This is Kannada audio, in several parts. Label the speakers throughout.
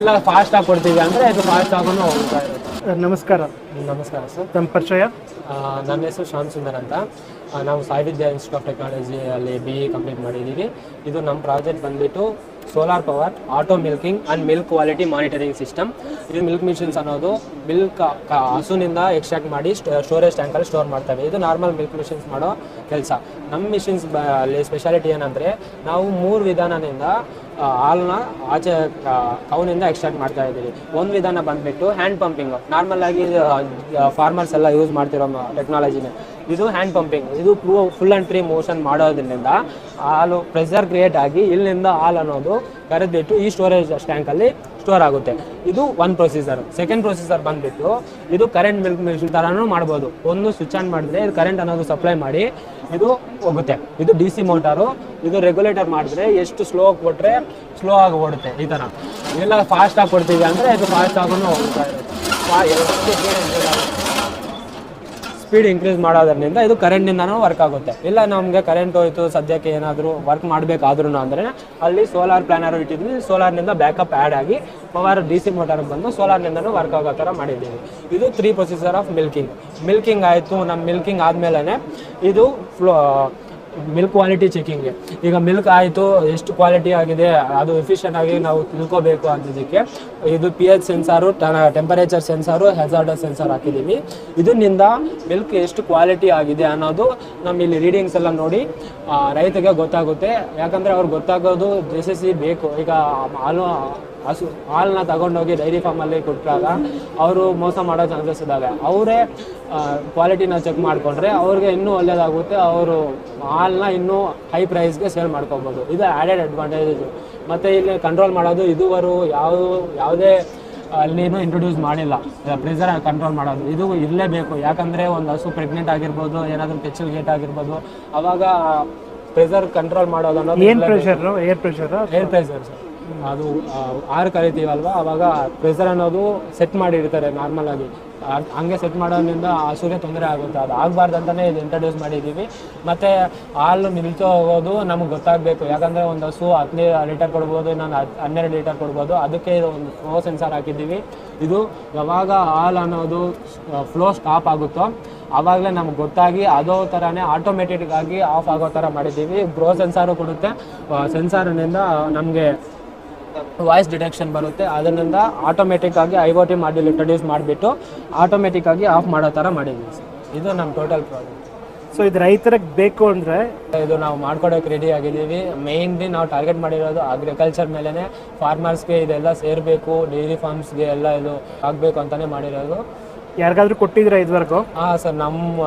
Speaker 1: ಇಲ್ಲ ಫಾಸ್ಟ್ ಆಗಿ ಕೊಡ್ತೀವಿ ಅಂದರೆ ಇದು ಫಾಸ್ಟ್ ಆಗೋನು ಹೋಗ್ತಾ ಇರುತ್ತೆ.
Speaker 2: ನಮಸ್ಕಾರ.
Speaker 1: ನಮಸ್ಕಾರ ಸರ್
Speaker 2: ತಮ್ಮ ಪರಿಚಯ?
Speaker 1: ಆ, ನನ್ನ ಹೆಸರು ಶ್ಯಾಮ್ ಸುಂದರ್ ಅಂತ. ಆ, ನಾವು ಸಾಯಿವಿದ್ಯಾ ಇನ್ಸ್ಟಿಟ್ಯೂಟ್ ಆಫ್ ಟೆಕ್ನಾಲಜಿ ಅಲ್ಲಿ ಬಿ ಎ ಕಂಪ್ಲೀಟ್ ಮಾಡಿದ್ದೀವಿ. ಇದು ನಮ್ಮ ಪ್ರಾಜೆಕ್ಟ್ ಬಂದ್ಬಿಟ್ಟು solar power auto milking and milk quality monitoring system ಇದು ಮಿಲ್ಕ್ ಮಿಷಿನ್ಸ್ ಅನ್ನೋದು ಮಿಲ್ಕ್ ಹಸುನಿಂದ ಎಕ್ಸ್ಟ್ರಾಕ್ಟ್ ಮಾಡಿ ಸ್ಟೋರೇಜ್ ಟ್ಯಾಂಕಲ್ಲಿ ಸ್ಟೋರ್ ಮಾಡ್ತವೆ. ಇದು ನಾರ್ಮಲ್ ಮಿಲ್ಕ್ ಮಿಷಿನ್ಸ್ ಮಾಡೋ ಕೆಲಸ. ನಮ್ಮ ಮಿಷಿನ್ಸ್ ಅಲ್ಲಿ ಸ್ಪೆಷಾಲಿಟಿ ಏನಂದರೆ ನಾವು ಮೂರು ವಿಧಾನದಿಂದ ಹಾಲನ್ನ ಆಚೆ ಕೌನಿಂದ ಎಕ್ಸ್ಟ್ರಾಕ್ಟ್ ಮಾಡ್ತಾ ಇದ್ದೀವಿ. ಒಂದು ವಿಧಾನ ಬಂದ್ಬಿಟ್ಟು ಹ್ಯಾಂಡ್ ಪಂಪಿಂಗ್ ನಾರ್ಮಲ್ ಆಗಿ ಫಾರ್ಮರ್ಸ್ ಎಲ್ಲ ಯೂಸ್ ಮಾಡ್ತಿರೋ ಟೆಕ್ನಾಲಜಿನೇ ಇದು ಹ್ಯಾಂಡ್ ಪಂಪಿಂಗ್ ಇದು ಫುಲ್ ಆ್ಯಂಡ್ ಫ್ರೀ ಮೋಷನ್ ಮಾಡೋದ್ರಿಂದ ಹಾಲು ಪ್ರೆಷರ್ ಕ್ರಿಯೇಟ್ ಆಗಿ ಇಲ್ಲಿಂದ ಹಾಲು ಅನ್ನೋದು ಕರೆದ್ಬಿಟ್ಟು ಈ ಸ್ಟೋರೇಜ್ ಟ್ಯಾಂಕಲ್ಲಿ ಸ್ಟೋರ್ ಆಗುತ್ತೆ. ಇದು ಒನ್ ಪ್ರೊಸೀಸರ್ ಸೆಕೆಂಡ್ ಪ್ರೊಸೀಸರ್ ಬಂದ್ಬಿಟ್ಟು ಇದು ಕರೆಂಟ್ ಮಿಲ್ಕ್ ಮಿಷಿನ್ ಥರನೂ ಮಾಡ್ಬೋದು. ಒಂದು ಸ್ವಿಚ್ ಆನ್ ಮಾಡಿದ್ರೆ ಇದು ಕರೆಂಟ್ ಅನ್ನೋದು ಸಪ್ಲೈ ಮಾಡಿ ಇದು ಹೋಗುತ್ತೆ. ಇದು ಡಿ ಸಿ ಮೋಟಾರು ಇದು ರೆಗ್ಯುಲೇಟರ್ ಮಾಡಿದ್ರೆ ಎಷ್ಟು ಸ್ಲೋ ಕೊಟ್ಟರೆ ಸ್ಲೋ ಆಗಿ ಓಡುತ್ತೆ ಈ ಥರ ಇಲ್ಲ ಫಾಸ್ಟ್ ಆಗಿ ಕೊಡ್ತೀವಿ ಅಂದರೆ ಇದು ಫಾಸ್ಟ್ ಆಗೂ ಹೋಗ್ತಾ ಇರುತ್ತೆ. ಸ್ಪೀಡ್ ಇನ್ಕ್ರೀಸ್ ಮಾಡೋದ್ರಿಂದ ಇದು ಕರೆಂಟ್ನಿಂದನೂ ವರ್ಕ್ ಆಗುತ್ತೆ. ಇಲ್ಲ ನಮಗೆ ಕರೆಂಟ್ ಹೋಯಿತು, ಸದ್ಯಕ್ಕೆ ಏನಾದರೂ ವರ್ಕ್ ಮಾಡಬೇಕಾದ್ರೂ ಅಂದ್ರೆ ಅಲ್ಲಿ ಸೋಲಾರ್ ಪ್ಲಾನರ್ ಇಟ್ಟಿದ್ವಿ ಸೋಲಾರ್ನಿಂದ ಬ್ಯಾಕಪ್ ಆ್ಯಡ್ ಆಗಿ ಪವರ್ ಡಿ ಸಿ ಮೋಟರ್ ಬಂದು ಸೋಲಾರ್ನಿಂದನೂ ವರ್ಕ್ ಆಗೋ ಥರ ಮಾಡಿದ್ದೀವಿ. ಇದು three processor of milking milking ಆಯಿತು ನಮ್ಮ ಮಿಲ್ಕಿಂಗ್ ಆದಮೇಲೆ ಇದು ಫ್ಲೋ ಮಿಲ್ಕ್ ಕ್ವಾಲಿಟಿ ಚೆಕಿಂಗ್ಗೆ ಈಗ ಮಿಲ್ಕ್ ಆಯಿತು, ಎಷ್ಟು ಕ್ವಾಲಿಟಿ ಆಗಿದೆ, ಅದು ಎಫಿಷಿಯಂಟ್ ಆಗಿ ನಾವು ತಿಳ್ಕೋಬೇಕು ಅನ್ನೋದಕ್ಕೆ ಇದು P H sensor temperature sensor ಹೆಸಾರ್ಡ sensor ಹಾಕಿದ್ದೀವಿ. ಇದರಿಂದ ಮಿಲ್ಕ್ ಎಷ್ಟು ಕ್ವಾಲಿಟಿ ಆಗಿದೆ ಅನ್ನೋದು ನಮ್ಮ ಇಲ್ಲಿ ರೀಡಿಂಗ್ಸ್ ಎಲ್ಲ ನೋಡಿ ರೈತಗೆ ಗೊತ್ತಾಗುತ್ತೆ. ಯಾಕಂದರೆ ಅವ್ರಿಗೆ ಗೊತ್ತಾಗೋದು ಜೆಸೆಸಿ ಬೇಕು. ಈಗ ಹಾಲು ಹಸು ಹಾಲನ್ನ ತಗೊಂಡೋಗಿ ಡೈರಿ ಫಾರ್ಮಲ್ಲಿ ಕೊಟ್ಟಾಗ ಅವರು ಮೋಸ ಮಾಡೋ ಚಾನ್ಸಸ್ ಇದ್ದಾವೆ. ಅವರೇ ಕ್ವಾಲಿಟಿನ ಚೆಕ್ ಮಾಡಿಕೊಂಡ್ರೆ ಅವ್ರಿಗೆ ಇನ್ನೂ ಒಳ್ಳೆಯದಾಗುತ್ತೆ ಅವರು ಹಾಲನ್ನ ಇನ್ನೂ ಹೈ ಪ್ರೈಸ್ಗೆ ಸೇಲ್ ಮಾಡ್ಕೋಬೋದು. ಇದು ಆ್ಯಡೆಡ್ ಅಡ್ವಾಂಟೇಜ್ ಮತ್ತು ಇಲ್ಲಿ ಕಂಟ್ರೋಲ್ ಮಾಡೋದು ಇದುವರು ಯಾವ ಯಾವುದೇ ಅಲ್ಲಿನೂ ಇಂಟ್ರೊಡ್ಯೂಸ್ ಮಾಡಿಲ್ಲ. ಪ್ರೆಸರ್ ಕಂಟ್ರೋಲ್ ಮಾಡೋದು. ಇದು ಇರಲೇಬೇಕು. ಯಾಕಂದರೆ ಒಂದು ಹಸು ಪ್ರೆಗ್ನೆಂಟ್ ಆಗಿರ್ಬೋದು ಏನಾದರೂ ಕೆಚ್ಚಲ್ ಗೇಟ್ ಆಗಿರ್ಬೋದು ಅವಾಗ ಪ್ರೆಸರ್ ಕಂಟ್ರೋಲ್ ಮಾಡೋದು ಅನ್ನೋದು
Speaker 2: air pressure air pressure
Speaker 1: air pressure sir ಅದು ಆರು ಕರಿತೀವಲ್ವ? ಅವಾಗ ಪ್ರೆಸರ್ ಅನ್ನೋದು ಸೆಟ್ ಮಾಡಿರ್ತಾರೆ ನಾರ್ಮಲ್ ಆಗಿ. ಹಂಗೆ ಸೆಟ್ ಮಾಡೋದ್ರಿಂದ ಹಸುಗೆ ತೊಂದರೆ ಆಗುತ್ತೆ. ಅದು ಆಗಬಾರ್ದು ಅಂತಲೇ ಇದು ಇಂಟ್ರಡ್ಯೂಸ್ ಮಾಡಿದ್ದೀವಿ. ಮತ್ತು ಹಾಲು ನಿಲ್ತೋ ಹೋಗೋದು ನಮ್ಗೆ ಗೊತ್ತಾಗಬೇಕು. ಯಾಕಂದರೆ ಒಂದು ಹಸು ಹದಿನೈದು ಲೀಟರ್ ಕೊಡ್ಬೋದು ಹತ್ತು ಹನ್ನೆರಡು ಲೀಟರ್ ಕೊಡ್ಬೋದು. ಅದಕ್ಕೆ ಇದು ಒಂದು ಫ್ಲೋ ಸೆನ್ಸಾರ್ ಹಾಕಿದ್ದೀವಿ. ಇದು ಯಾವಾಗ ಹಾಲು ಅನ್ನೋದು ಫ್ಲೋ ಸ್ಟಾಪ್ ಆಗುತ್ತೋ ಆವಾಗಲೇ ನಮ್ಗೆ ಗೊತ್ತಾಗಿ ಅದೋ ಥರನೇ ಆಟೋಮೆಟಿಕ್ ಆಗಿ ಆಫ್ ಆಗೋ ಥರ ಮಾಡಿದ್ದೀವಿ. ಗ್ರೋ ಸೆನ್ಸಾರು ಕೊಡುತ್ತೆ. ಸೆನ್ಸಾರ್ನಿಂದ ನಮಗೆ ವಾಯ್ಸ್ ಡಿಟೆಕ್ಷನ್ ಬರುತ್ತೆ. ಅದರಿಂದ ಆಟೋಮೆಟಿಕ್ ಆಗಿ I O T module introduce ಮಾಡಿಬಿಟ್ಟು ಆಟೋಮೆಟಿಕ್ ಆಗಿ ಆಫ್ ಮಾಡೋ ಥರ ಮಾಡಿದ್ದೀವಿ ಸರ್. ಇದು ನಮ್ಮ ಟೋಟಲ್ ಪ್ರಾಬ್ಲಮ್
Speaker 2: ಸೊ ಇದು ರೈತರಿಗೆ ಬೇಕು ಅಂದರೆ?
Speaker 1: ಇದು ನಾವು ಮಾಡ್ಕೊಡೋಕೆ ರೆಡಿ ಆಗಿದ್ದೀವಿ. ಮೇಯ್ನ್ಲಿ ನಾವು ಟಾರ್ಗೆಟ್ ಮಾಡಿರೋದು ಅಗ್ರಿಕಲ್ಚರ್ ಮೇಲೇ ಫಾರ್ಮರ್ಸ್ಗೆ ಇದೆಲ್ಲ ಸೇರಬೇಕು ಡೈರಿ ಫಾರ್ಮ್ಸ್ಗೆ ಎಲ್ಲ ಇದು ಆಗಬೇಕು ಅಂತಲೇ ಮಾಡಿರೋದು.
Speaker 2: ಯಾರಿಗಾದ್ರೂ ಕೊಟ್ಟಿದ್ರ ಇದುವರೆಗೂ?
Speaker 1: ಹಾಂ ಸರ್ ನಮ್ಮ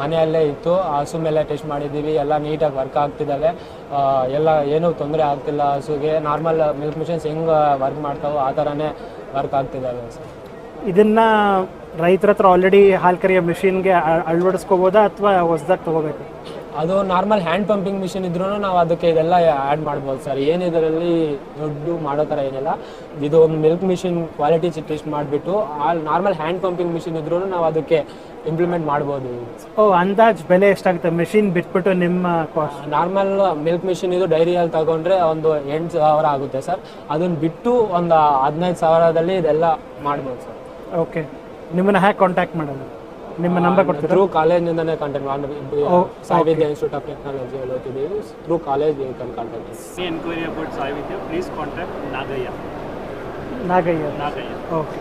Speaker 1: ಮನೆಯಲ್ಲೇ ಇತ್ತು. ಹಸು ಮೇಲೆ ಟೆಸ್ಟ್ ಮಾಡಿದ್ದೀವಿ. ಎಲ್ಲ ನೀಟಾಗಿ ವರ್ಕ್ ಆಗ್ತಿದ್ದಾವೆ. ಎಲ್ಲ ಏನೂ ತೊಂದರೆ ಆಗ್ತಿಲ್ಲ ಹಸುಗೆ. ನಾರ್ಮಲ್ ಮಿಲ್ಕ್ ಮಿಷನ್ಸ್ ಹೆಂಗೆ ವರ್ಕ್ ಮಾಡ್ತಾವೋ ಆ ಥರನೇ ವರ್ಕ್ ಆಗ್ತಿದ್ದಾವೆ ಸರ್.
Speaker 2: ಇದನ್ನ ರೈತರ ಹತ್ರ ಆಲ್ರೆಡಿ ಹಾಲು ಕರಿಯೋ ಮಿಷಿನ್ಗೆ ಅಳವಡಿಸ್ಕೋಬೋದಾ ಅಥವಾ ಹೊಸ್ದಾಗಿ ತಗೋಬೇಕು?
Speaker 1: ಅದು ನಾರ್ಮಲ್ ಹ್ಯಾಂಡ್ ಪಂಪಿಂಗ್ ಮಿಷಿನ್ ಇದ್ರೂ ನಾವು ಅದಕ್ಕೆ ಇದೆಲ್ಲ ಆ್ಯಡ್ ಮಾಡ್ಬೋದು ಸರ್ ಏನು ಇದರಲ್ಲಿ ದೊಡ್ಡ ಮಾಡೋ ಥರ ಏನಿಲ್ಲ. ಇದು ಒಂದು ಮಿಲ್ಕ್ ಮಿಷಿನ್ ಕ್ವಾಲಿಟಿ ಟೆಸ್ಟ್ ಮಾಡಿಬಿಟ್ಟು ಆ ನಾರ್ಮಲ್ ಹ್ಯಾಂಡ್ ಪಂಪಿಂಗ್ ಮಿಷಿನ್ ಇದ್ರೂ ನಾವು ಅದಕ್ಕೆ ಇಂಪ್ಲಿಮೆಂಟ್ ಮಾಡ್ಬೋದು.
Speaker 2: ಓ ಅಂದಾಜ್ ಬೆಲೆ ಎಷ್ಟಾಗುತ್ತೆ? ಮಿಷಿನ್ ಬಿಟ್ಬಿಟ್ಟು ನಿಮ್ಮ ಕಾಸ್ಟ್
Speaker 1: ನಾರ್ಮಲ್ ಮಿಲ್ಕ್ ಮಿಷಿನ್ ಇದು ಡೈರಿಯಲ್ಲಿ ತಗೊಂಡ್ರೆ ಒಂದು ಎಂಟು ಸಾವಿರ ಆಗುತ್ತೆ ಸರ್ ಅದನ್ನ ಬಿಟ್ಟು ಒಂದು ಹದಿನೈದು ಸಾವಿರದಲ್ಲಿ ಇದೆಲ್ಲ ಮಾಡ್ಬೋದು ಸರ್
Speaker 2: ಓಕೆ ನಿಮ್ಮನ್ನ ಹ್ಯಾಕ್ ಕಾಂಟ್ಯಾಕ್ಟ್ ಮಾಡೋದು ನಿಮ್ಮ ನಂಬರ್ ಕೊಡ್ತೀರಾ?
Speaker 1: ಥ್ರೂ ಕಾಲೇಜಿಂದನೇ ಕಾಂಟ್ಯಾಕ್ಟ್ ಮಾಡಿ ಸಾಯಿವಿದ್ಯಾ ಇನ್ಸ್ಟಿಟ್ಯೂಟ್ ಆಫ್ ಟೆಕ್ನಾಲಜಿ ಓದ್ತಿದ್ದೀವಿ ಥ್ರೂ ಕಾಲೇಜ್ ಕನ್ ಕಾಂಟ್ಯಾಕ್ಟ್
Speaker 3: ಮಾಡಿ. Enquiry about Sai please please Nagaiah.
Speaker 2: Nagaiah.
Speaker 3: Nagaiah.
Speaker 2: Okay